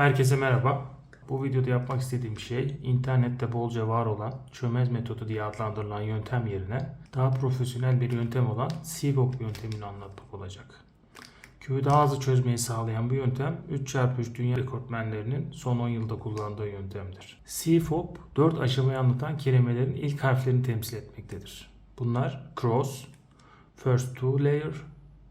Herkese merhaba. Bu videoda yapmak istediğim şey internette bolca var olan çömez metodu diye adlandırılan yöntem yerine daha profesyonel bir yöntem olan CVOP yöntemini anlatmak olacak. Kübü daha hızlı çözmeyi sağlayan bu yöntem 3x3 dünya rekortmenlerinin son 10 yılda kullandığı yöntemdir. CFOP 4 aşamayı anlatan kelimelerin ilk harflerini temsil etmektedir. Bunlar cross, first two layer,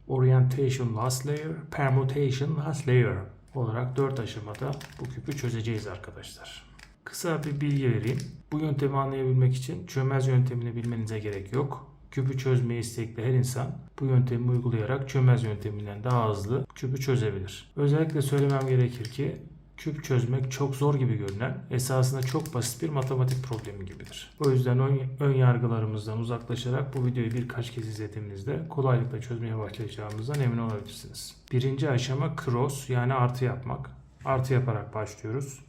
orientation last layer, permutation last layer olarak 4 aşamada bu küpü çözeceğiz arkadaşlar. Kısa bir bilgi vereyim. Bu yöntemi anlayabilmek için çömez yöntemini bilmenize gerek yok. Küpü çözmeye istekli her insan bu yöntemi uygulayarak çömez yönteminden daha hızlı küpü çözebilir. Özellikle söylemem gerekir ki küp çözmek çok zor gibi görünen esasında çok basit bir matematik problemi gibidir. O yüzden ön, yargılarımızdan uzaklaşarak bu videoyu birkaç kez izlediğinizde kolaylıkla çözmeye başlayacağımızdan emin olabilirsiniz. Birinci aşama cross yani artı yapmak. Artı yaparak başlıyoruz.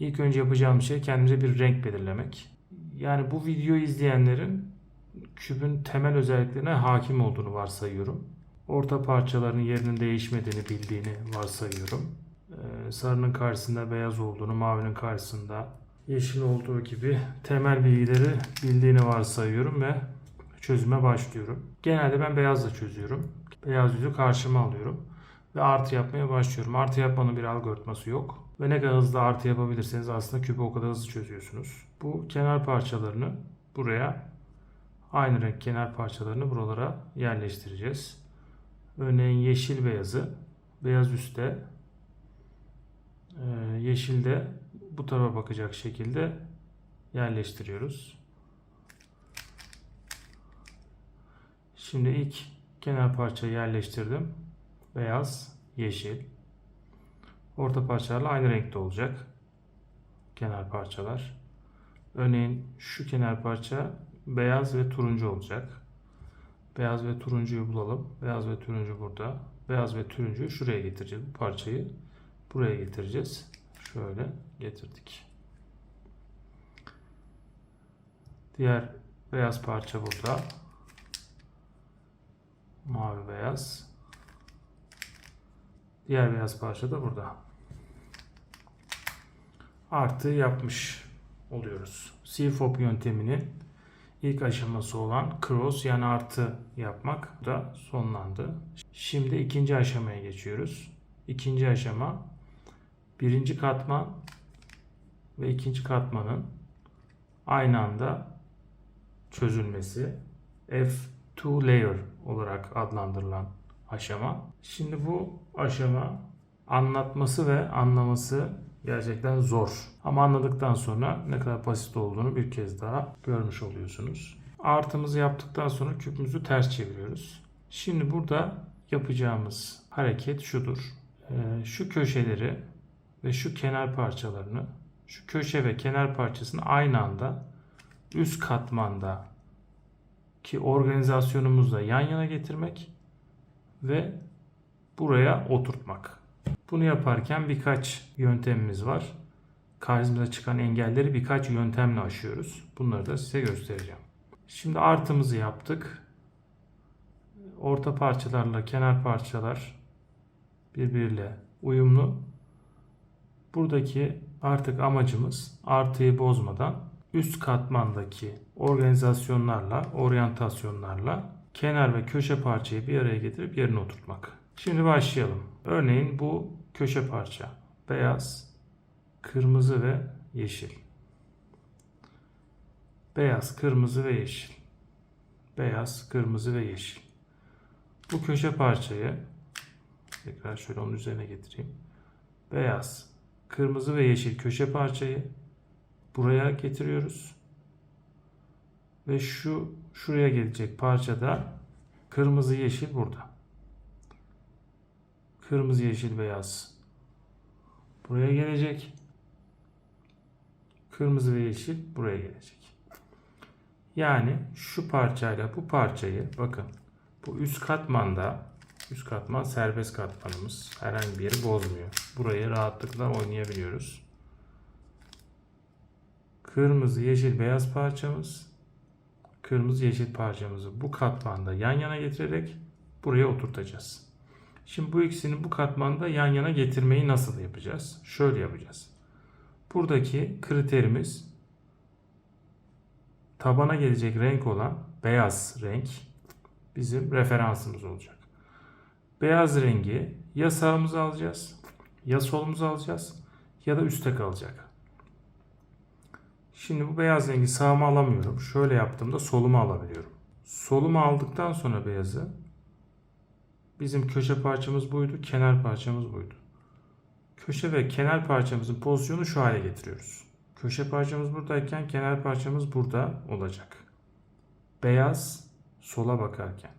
İlk önce yapacağım şey kendimize bir renk belirlemek. Yani bu videoyu izleyenlerin küpün temel özelliklerine hakim olduğunu varsayıyorum. Orta parçaların yerinin değişmediğini bildiğini varsayıyorum. Ee, sarının karşısında beyaz olduğunu, mavinin karşısında yeşil olduğu gibi temel bilgileri bildiğini varsayıyorum ve çözüme başlıyorum. Genelde ben beyazla çözüyorum. Beyaz yüzü karşıma alıyorum ve artı yapmaya başlıyorum. Artı yapmanın bir algoritması yok. Ve ne kadar hızlı artı yapabilirseniz aslında küpü o kadar hızlı çözüyorsunuz. Bu kenar parçalarını buraya aynı renk kenar parçalarını buralara yerleştireceğiz. Örneğin yeşil beyazı beyaz üstte ee, yeşil de bu tarafa bakacak şekilde yerleştiriyoruz. Şimdi ilk kenar parçayı yerleştirdim. Beyaz, yeşil. Orta parçalarla aynı renkte olacak. Kenar parçalar. Örneğin şu kenar parça beyaz ve turuncu olacak. Beyaz ve turuncuyu bulalım. Beyaz ve turuncu burada. Beyaz ve turuncuyu şuraya getireceğiz bu parçayı buraya getireceğiz. Şöyle getirdik. Diğer beyaz parça burada. Mavi beyaz. Diğer beyaz parça da burada. Artı yapmış oluyoruz. CFOP yönteminin ilk aşaması olan cross yani artı yapmak da sonlandı. Şimdi ikinci aşamaya geçiyoruz. İkinci aşama birinci katman ve ikinci katmanın aynı anda çözülmesi F2 layer olarak adlandırılan aşama. Şimdi bu aşama anlatması ve anlaması gerçekten zor. Ama anladıktan sonra ne kadar basit olduğunu bir kez daha görmüş oluyorsunuz. Artımızı yaptıktan sonra küpümüzü ters çeviriyoruz. Şimdi burada yapacağımız hareket şudur. Ee, şu köşeleri ve şu kenar parçalarını şu köşe ve kenar parçasını aynı anda üst katmanda ki organizasyonumuzla yan yana getirmek ve buraya oturtmak. Bunu yaparken birkaç yöntemimiz var. Karşımıza çıkan engelleri birkaç yöntemle aşıyoruz. Bunları da size göstereceğim. Şimdi artımızı yaptık. Orta parçalarla kenar parçalar birbiriyle uyumlu Buradaki artık amacımız artıyı bozmadan üst katmandaki organizasyonlarla, oryantasyonlarla kenar ve köşe parçayı bir araya getirip yerine oturtmak. Şimdi başlayalım. Örneğin bu köşe parça. Beyaz, kırmızı ve yeşil. Beyaz, kırmızı ve yeşil. Beyaz, kırmızı ve yeşil. Bu köşe parçayı tekrar şöyle onun üzerine getireyim. Beyaz, kırmızı ve yeşil köşe parçayı buraya getiriyoruz. Ve şu şuraya gelecek parçada kırmızı yeşil burada. Kırmızı yeşil beyaz buraya gelecek. Kırmızı ve yeşil buraya gelecek. Yani şu parçayla bu parçayı bakın bu üst katmanda Üst katman serbest katmanımız. Herhangi bir yeri bozmuyor. Burayı rahatlıkla oynayabiliyoruz. Kırmızı, yeşil, beyaz parçamız. Kırmızı, yeşil parçamızı bu katmanda yan yana getirerek buraya oturtacağız. Şimdi bu ikisini bu katmanda yan yana getirmeyi nasıl yapacağız? Şöyle yapacağız. Buradaki kriterimiz tabana gelecek renk olan beyaz renk bizim referansımız olacak. Beyaz rengi ya sağımıza alacağız, ya solumuza alacağız ya da üstte kalacak. Şimdi bu beyaz rengi sağıma alamıyorum. Şöyle yaptığımda soluma alabiliyorum. Soluma aldıktan sonra beyazı bizim köşe parçamız buydu, kenar parçamız buydu. Köşe ve kenar parçamızın pozisyonu şu hale getiriyoruz. Köşe parçamız buradayken kenar parçamız burada olacak. Beyaz sola bakarken.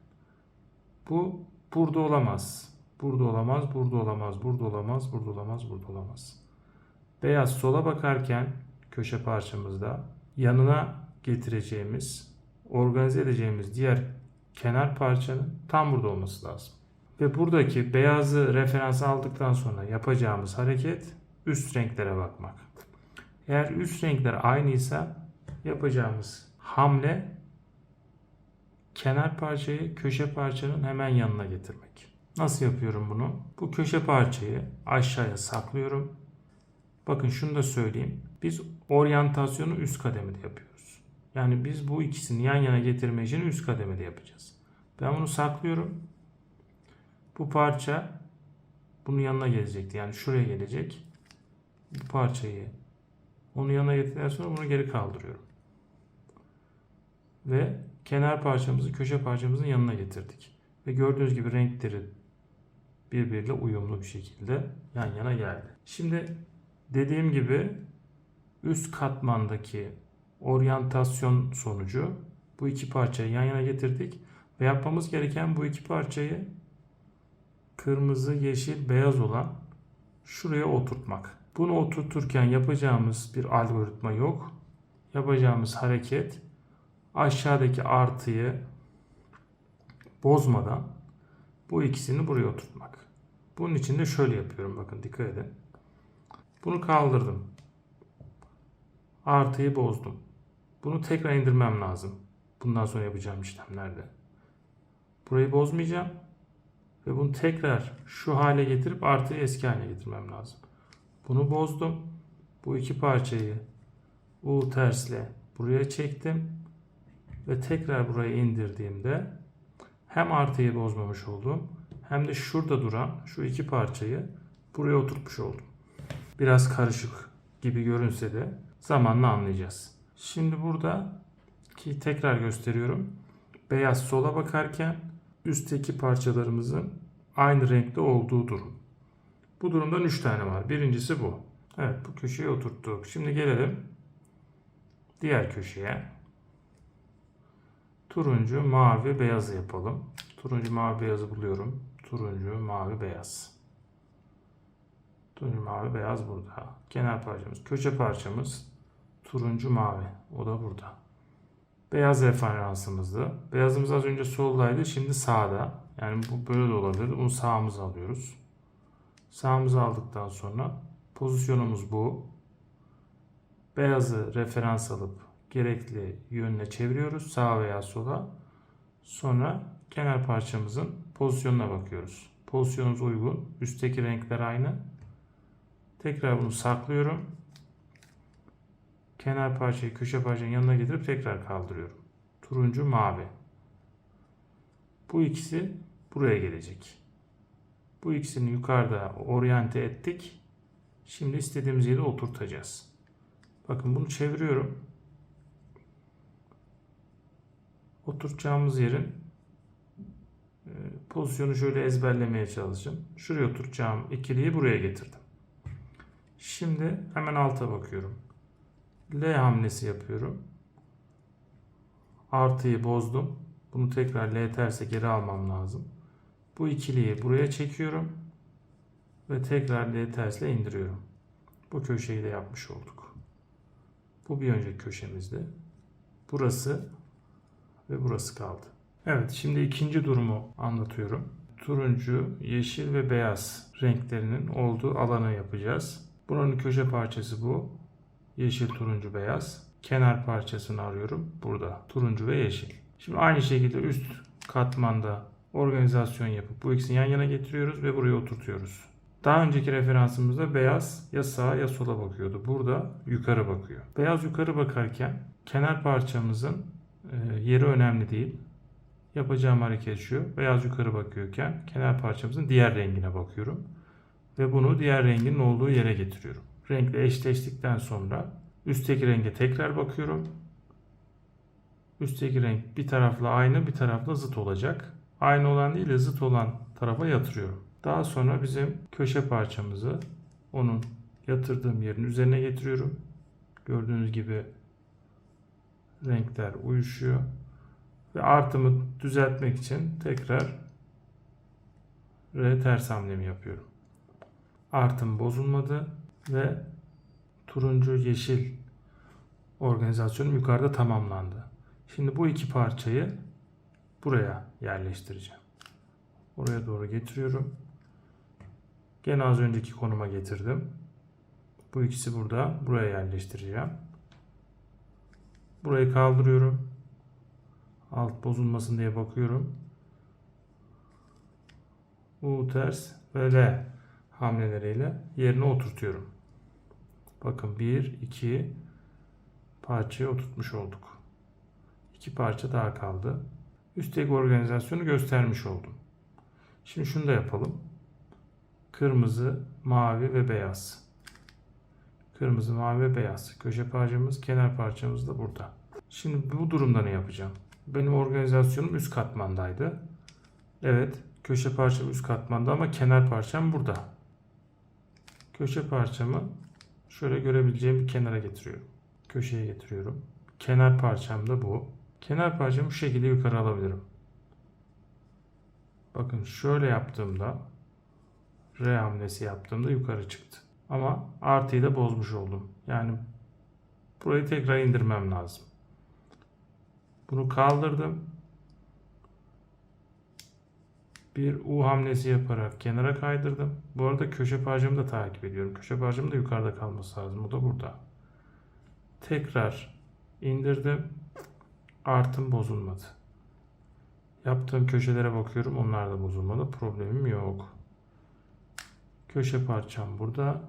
Bu burada olamaz. Burada olamaz, burada olamaz, burada olamaz, burada olamaz, burada olamaz. Beyaz sola bakarken köşe parçamızda yanına getireceğimiz, organize edeceğimiz diğer kenar parçanın tam burada olması lazım. Ve buradaki beyazı referans aldıktan sonra yapacağımız hareket üst renklere bakmak. Eğer üst renkler aynıysa yapacağımız hamle kenar parçayı köşe parçanın hemen yanına getirmek. Nasıl yapıyorum bunu? Bu köşe parçayı aşağıya saklıyorum. Bakın şunu da söyleyeyim. Biz oryantasyonu üst kademede yapıyoruz. Yani biz bu ikisini yan yana getirme işini üst kademede yapacağız. Ben bunu saklıyorum. Bu parça bunun yanına gelecekti. Yani şuraya gelecek. Bu parçayı onun yanına getirdikten sonra bunu geri kaldırıyorum. Ve kenar parçamızı köşe parçamızın yanına getirdik. Ve gördüğünüz gibi renkleri birbiriyle uyumlu bir şekilde yan yana geldi. Şimdi dediğim gibi üst katmandaki oryantasyon sonucu bu iki parçayı yan yana getirdik ve yapmamız gereken bu iki parçayı kırmızı, yeşil, beyaz olan şuraya oturtmak. Bunu oturturken yapacağımız bir algoritma yok. Yapacağımız hareket aşağıdaki artıyı bozmadan bu ikisini buraya oturtmak. Bunun için de şöyle yapıyorum bakın dikkat edin. Bunu kaldırdım. Artıyı bozdum. Bunu tekrar indirmem lazım. Bundan sonra yapacağım işlemlerde. Burayı bozmayacağım. Ve bunu tekrar şu hale getirip artıyı eski haline getirmem lazım. Bunu bozdum. Bu iki parçayı U tersle buraya çektim. Ve tekrar buraya indirdiğimde hem artıyı bozmamış oldum hem de şurada duran şu iki parçayı buraya oturtmuş oldum. Biraz karışık gibi görünse de zamanla anlayacağız. Şimdi burada ki tekrar gösteriyorum. Beyaz sola bakarken üstteki parçalarımızın aynı renkte olduğu durum. Bu durumdan 3 tane var. Birincisi bu. Evet bu köşeye oturttuk. Şimdi gelelim diğer köşeye. Turuncu, mavi, beyazı yapalım. Turuncu, mavi, beyazı buluyorum. Turuncu, mavi, beyaz. Turuncu, mavi, beyaz burada. Kenar parçamız, köşe parçamız turuncu, mavi. O da burada. Beyaz referansımızdı. Beyazımız az önce soldaydı, şimdi sağda. Yani bu böyle de olabilir. Bunu sağımıza alıyoruz. Sağımıza aldıktan sonra pozisyonumuz bu. Beyazı referans alıp gerekli yönüne çeviriyoruz. Sağa veya sola. Sonra kenar parçamızın pozisyonuna bakıyoruz. Pozisyonumuz uygun. Üstteki renkler aynı. Tekrar bunu saklıyorum. Kenar parçayı köşe parçanın yanına getirip tekrar kaldırıyorum. Turuncu, mavi. Bu ikisi buraya gelecek. Bu ikisini yukarıda oryante ettik. Şimdi istediğimiz yere oturtacağız. Bakın bunu çeviriyorum. Oturtacağımız yerin e, pozisyonu şöyle ezberlemeye çalışın. Şuraya oturtacağım ikiliyi buraya getirdim. Şimdi hemen alta bakıyorum. L hamlesi yapıyorum. Artıyı bozdum. Bunu tekrar L terse geri almam lazım. Bu ikiliyi buraya çekiyorum. Ve tekrar L tersle indiriyorum. Bu köşeyi de yapmış olduk. Bu bir önceki köşemizde. Burası ve burası kaldı. Evet şimdi ikinci durumu anlatıyorum. Turuncu, yeşil ve beyaz renklerinin olduğu alanı yapacağız. Buranın köşe parçası bu. Yeşil, turuncu, beyaz. Kenar parçasını arıyorum. Burada. Turuncu ve yeşil. Şimdi aynı şekilde üst katmanda organizasyon yapıp bu ikisini yan yana getiriyoruz ve buraya oturtuyoruz. Daha önceki referansımızda beyaz ya sağa ya sola bakıyordu. Burada yukarı bakıyor. Beyaz yukarı bakarken kenar parçamızın yeri önemli değil. Yapacağım hareket şu. Beyaz yukarı bakıyorken kenar parçamızın diğer rengine bakıyorum. Ve bunu diğer rengin olduğu yere getiriyorum. Renkle eşleştikten sonra üstteki renge tekrar bakıyorum. Üstteki renk bir tarafla aynı bir tarafla zıt olacak. Aynı olan değil de zıt olan tarafa yatırıyorum. Daha sonra bizim köşe parçamızı onun yatırdığım yerin üzerine getiriyorum. Gördüğünüz gibi renkler uyuşuyor. Ve artımı düzeltmek için tekrar R ters hamlemi yapıyorum. Artım bozulmadı ve turuncu yeşil organizasyonum yukarıda tamamlandı. Şimdi bu iki parçayı buraya yerleştireceğim. Oraya doğru getiriyorum. Gene az önceki konuma getirdim. Bu ikisi burada. Buraya yerleştireceğim. Burayı kaldırıyorum. Alt bozulmasın diye bakıyorum. U ters ve L hamleleriyle yerine oturtuyorum. Bakın 1, 2 parçayı oturtmuş olduk. İki parça daha kaldı. Üstteki organizasyonu göstermiş oldum. Şimdi şunu da yapalım. Kırmızı, mavi ve beyaz. Kırmızı, mavi ve beyaz. Köşe parçamız, kenar parçamız da burada. Şimdi bu durumda ne yapacağım? Benim organizasyonum üst katmandaydı. Evet, köşe parçam üst katmanda ama kenar parçam burada. Köşe parçamı şöyle görebileceğim bir kenara getiriyorum. Köşeye getiriyorum. Kenar parçam da bu. Kenar parçamı şu şekilde yukarı alabilirim. Bakın şöyle yaptığımda R hamlesi yaptığımda yukarı çıktı. Ama artıyı da bozmuş oldum. Yani burayı tekrar indirmem lazım. Bunu kaldırdım. Bir U hamlesi yaparak kenara kaydırdım. Bu arada köşe parçamı da takip ediyorum. Köşe parçamın da yukarıda kalması lazım. O da burada. Tekrar indirdim. Artım bozulmadı. Yaptığım köşelere bakıyorum. Onlar da bozulmadı. Problemim yok. Köşe parçam burada.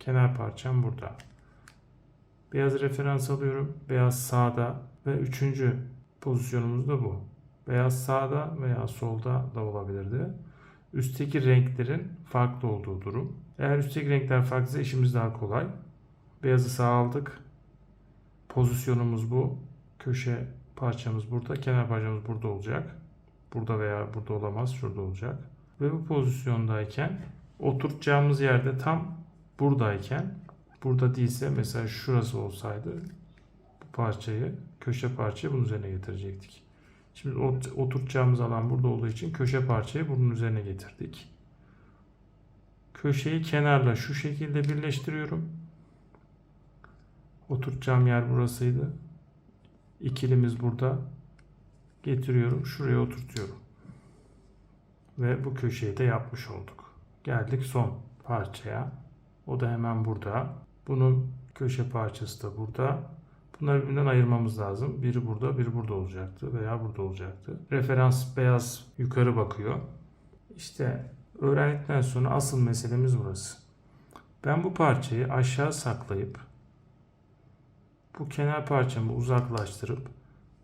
Kenar parçam burada. Beyaz referans alıyorum. Beyaz sağda ve üçüncü pozisyonumuz da bu. Beyaz sağda veya solda da olabilirdi. Üstteki renklerin farklı olduğu durum. Eğer üstteki renkler farklıysa işimiz daha kolay. Beyazı sağa aldık. Pozisyonumuz bu. Köşe parçamız burada. Kenar parçamız burada olacak. Burada veya burada olamaz. Şurada olacak. Ve bu pozisyondayken oturtacağımız yerde tam buradayken burada değilse mesela şurası olsaydı parçayı köşe parçayı bunun üzerine getirecektik. Şimdi ot- oturtacağımız alan burada olduğu için köşe parçayı bunun üzerine getirdik. Köşeyi kenarla şu şekilde birleştiriyorum. Oturtacağım yer burasıydı. İkilimiz burada. Getiriyorum. Şuraya oturtuyorum. Ve bu köşeyi de yapmış olduk. Geldik son parçaya. O da hemen burada. Bunun köşe parçası da burada. Bunları birbirinden ayırmamız lazım. Biri burada, biri burada olacaktı veya burada olacaktı. Referans beyaz yukarı bakıyor. İşte öğrendikten sonra asıl meselemiz burası. Ben bu parçayı aşağı saklayıp bu kenar parçamı uzaklaştırıp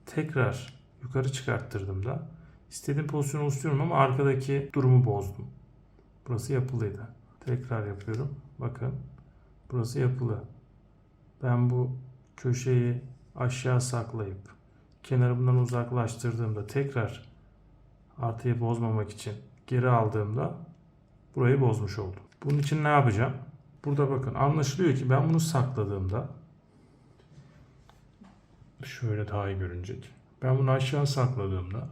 tekrar yukarı çıkarttırdığımda istediğim pozisyonu oluşturuyorum ama arkadaki durumu bozdum. Burası yapılıydı. Tekrar yapıyorum. Bakın. Burası yapılı. Ben bu köşeyi aşağı saklayıp kenarı uzaklaştırdığımda tekrar artıyı bozmamak için geri aldığımda burayı bozmuş oldum. Bunun için ne yapacağım? Burada bakın anlaşılıyor ki ben bunu sakladığımda şöyle daha iyi görünecek. Ben bunu aşağı sakladığımda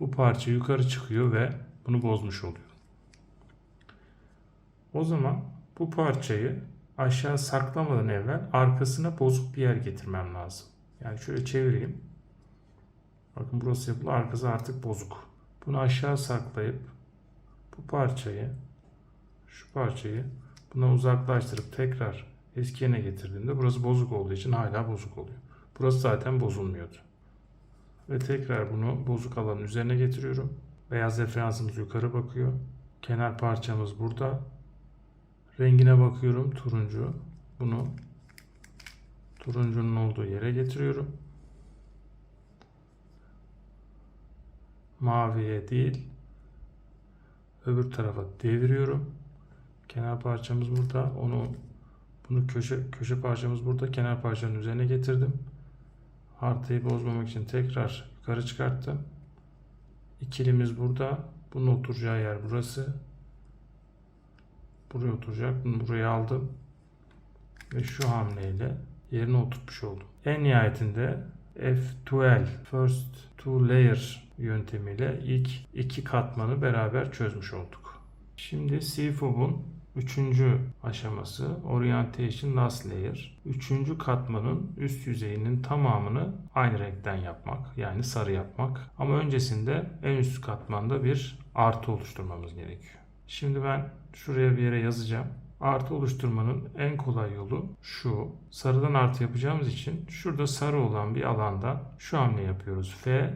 bu parça yukarı çıkıyor ve bunu bozmuş oluyor. O zaman bu parçayı aşağı saklamadan evvel arkasına bozuk bir yer getirmem lazım. Yani şöyle çevireyim. Bakın burası yapılı arkası artık bozuk. Bunu aşağı saklayıp bu parçayı şu parçayı buna uzaklaştırıp tekrar eski yerine getirdiğimde burası bozuk olduğu için hala bozuk oluyor. Burası zaten bozulmuyordu. Ve tekrar bunu bozuk alanın üzerine getiriyorum. Beyaz referansımız yukarı bakıyor. Kenar parçamız burada. Rengine bakıyorum turuncu. Bunu turuncunun olduğu yere getiriyorum. Maviye değil öbür tarafa deviriyorum. Kenar parçamız burada. Onu bunu köşe köşe parçamız burada. Kenar parçanın üzerine getirdim. Artıyı bozmamak için tekrar yukarı çıkarttım. İkilimiz burada. Bunun oturacağı yer burası. Buraya oturacak. Bunu buraya aldım. Ve şu hamleyle yerine oturtmuş oldum. En nihayetinde F12 First Two Layer yöntemiyle ilk iki katmanı beraber çözmüş olduk. Şimdi CFOB'un üçüncü aşaması Orientation Last Layer. Üçüncü katmanın üst yüzeyinin tamamını aynı renkten yapmak. Yani sarı yapmak. Ama öncesinde en üst katmanda bir artı oluşturmamız gerekiyor. Şimdi ben şuraya bir yere yazacağım. Artı oluşturmanın en kolay yolu şu. Sarıdan artı yapacağımız için şurada sarı olan bir alanda şu hamle yapıyoruz. F,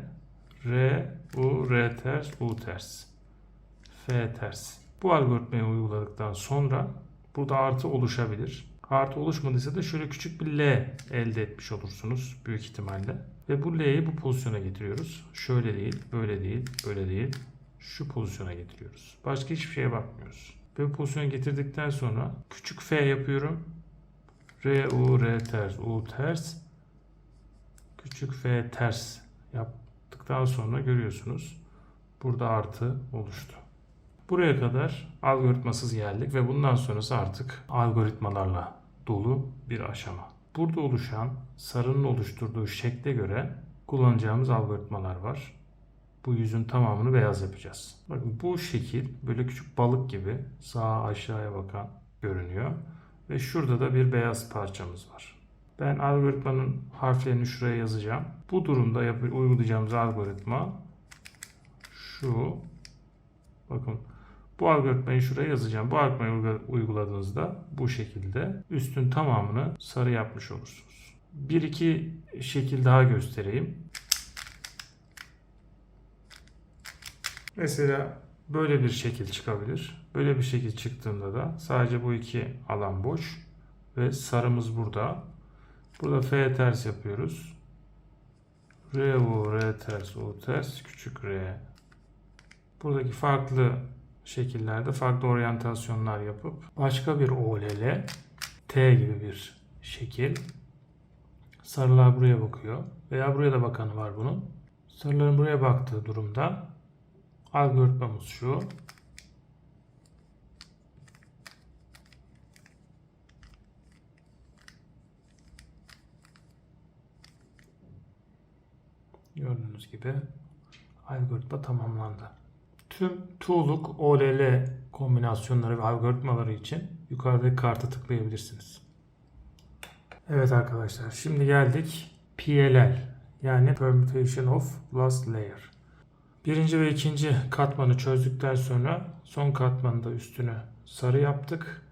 R, U, R ters, U ters. F ters. Bu algoritmayı uyguladıktan sonra burada artı oluşabilir. Artı oluşmadıysa da şöyle küçük bir L elde etmiş olursunuz büyük ihtimalle. Ve bu L'yi bu pozisyona getiriyoruz. Şöyle değil, böyle değil, böyle değil. Şu pozisyona getiriyoruz. Başka hiçbir şeye bakmıyoruz. Ve bu pozisyona getirdikten sonra küçük F yapıyorum. R, U, R ters, U ters. Küçük F ters yaptıktan sonra görüyorsunuz. Burada artı oluştu. Buraya kadar algoritmasız geldik ve bundan sonrası artık algoritmalarla dolu bir aşama. Burada oluşan sarının oluşturduğu şekle göre kullanacağımız algoritmalar var. Bu yüzün tamamını beyaz yapacağız. Bakın bu şekil böyle küçük balık gibi sağa aşağıya bakan görünüyor. Ve şurada da bir beyaz parçamız var. Ben algoritmanın harflerini şuraya yazacağım. Bu durumda yap- uygulayacağımız algoritma şu. Bakın bu algoritmayı şuraya yazacağım. Bu algoritmayı uygu- uyguladığınızda bu şekilde üstün tamamını sarı yapmış olursunuz. Bir iki şekil daha göstereyim. Mesela böyle bir şekil çıkabilir. Böyle bir şekil çıktığında da sadece bu iki alan boş ve sarımız burada. Burada F ters yapıyoruz. R U R ters U ters küçük R. Buradaki farklı şekillerde farklı oryantasyonlar yapıp başka bir OLL T gibi bir şekil. Sarılar buraya bakıyor veya buraya da bakanı var bunun. Sarıların buraya baktığı durumda algoritmamız şu. Gördüğünüz gibi algoritma tamamlandı. Tüm tuğluk OLL kombinasyonları ve algoritmaları için yukarıdaki karta tıklayabilirsiniz. Evet arkadaşlar şimdi geldik PLL yani Permutation of Last Layer. Birinci ve ikinci katmanı çözdükten sonra son katmanda üstünü sarı yaptık.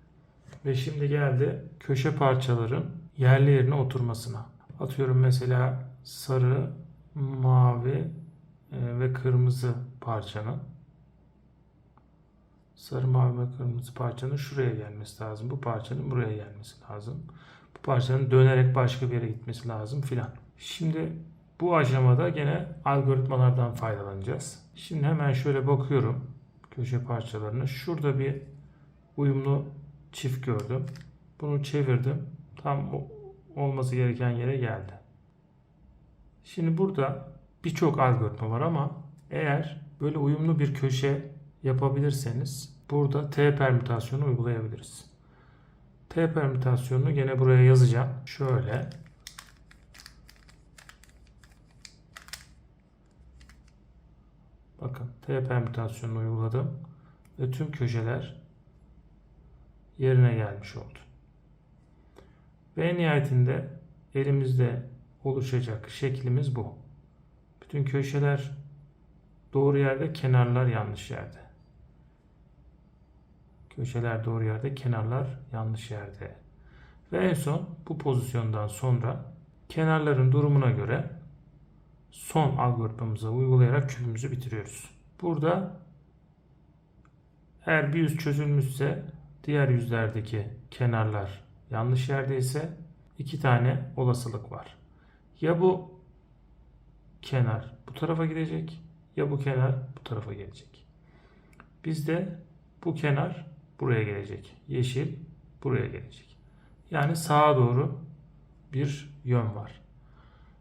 Ve şimdi geldi köşe parçaların yerli yerine oturmasına. Atıyorum mesela sarı, mavi e, ve kırmızı parçanın sarı, mavi ve kırmızı parçanın şuraya gelmesi lazım. Bu parçanın buraya gelmesi lazım. Bu parçanın dönerek başka bir yere gitmesi lazım filan. Şimdi bu aşamada gene algoritmalardan faydalanacağız. Şimdi hemen şöyle bakıyorum köşe parçalarına. Şurada bir uyumlu çift gördüm. Bunu çevirdim. Tam olması gereken yere geldi. Şimdi burada birçok algoritma var ama eğer böyle uyumlu bir köşe yapabilirseniz burada T permütasyonu uygulayabiliriz. T permütasyonunu gene buraya yazacağım. Şöyle Bakın T permütasyonunu uyguladım ve tüm köşeler yerine gelmiş oldu. Ve nihayetinde elimizde oluşacak şeklimiz bu. Bütün köşeler doğru yerde, kenarlar yanlış yerde. Köşeler doğru yerde, kenarlar yanlış yerde. Ve en son bu pozisyondan sonra kenarların durumuna göre son algoritmamıza uygulayarak küpümüzü bitiriyoruz. Burada eğer bir yüz çözülmüşse diğer yüzlerdeki kenarlar yanlış yerdeyse iki tane olasılık var. Ya bu kenar bu tarafa gidecek ya bu kenar bu tarafa gelecek. Bizde bu kenar buraya gelecek. Yeşil buraya gelecek. Yani sağa doğru bir yön var.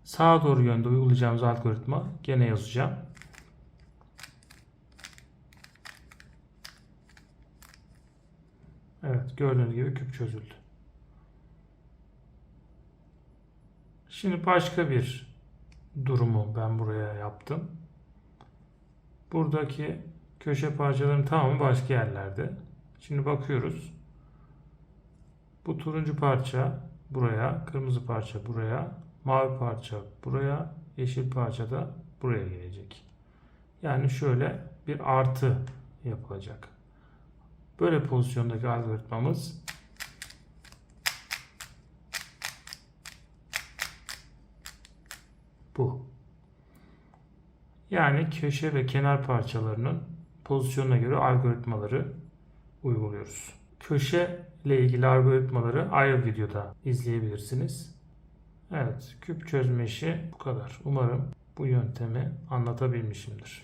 Sağa doğru yönde uygulayacağımız algoritma gene yazacağım. Evet gördüğünüz gibi küp çözüldü. Şimdi başka bir durumu ben buraya yaptım. Buradaki köşe parçaların tamamı başka yerlerde. Şimdi bakıyoruz. Bu turuncu parça buraya, kırmızı parça buraya, mavi parça buraya, yeşil parça da buraya gelecek. Yani şöyle bir artı yapılacak. Böyle pozisyondaki algoritmamız bu. Yani köşe ve kenar parçalarının pozisyonuna göre algoritmaları uyguluyoruz. Köşe ile ilgili algoritmaları ayrı videoda izleyebilirsiniz. Evet, küp çözme işi bu kadar. Umarım bu yöntemi anlatabilmişimdir.